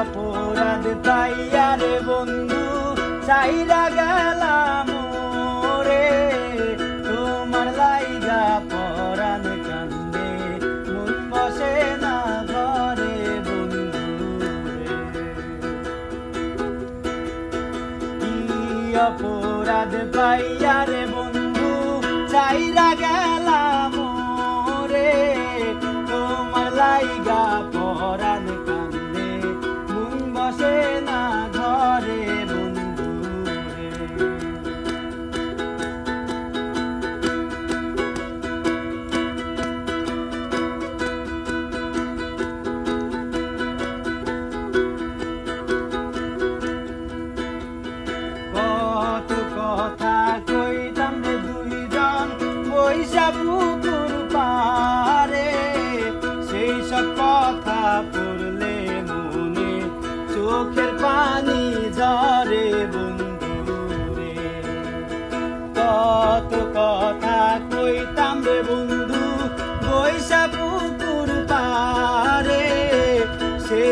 অপরাধ পাইয়া রে বন্ধু, চাইরা গেলাম রে তোমার লাইগা পরাণ কান্দে, মন বসে না ঘরে বন্ধু কি অপরাধ পাইয়া রে বন্ধু, চাইরা গেলাম রে তোমার লাইগা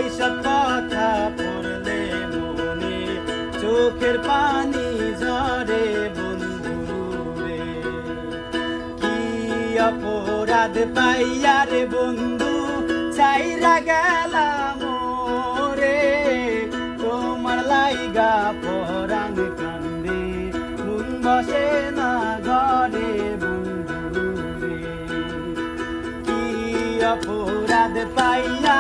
সেই কথা পড়লে মনে, চোখের পানি ঝরে বন্ধু কি অপরাধ পাইয়া রে বন্ধু চাইরা গেলাম রে তোমার লাইগা পরাণ কান্দে, মন বসে না ঘরে বন্ধু কি অপরাধ পাইয়া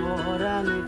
গেলাম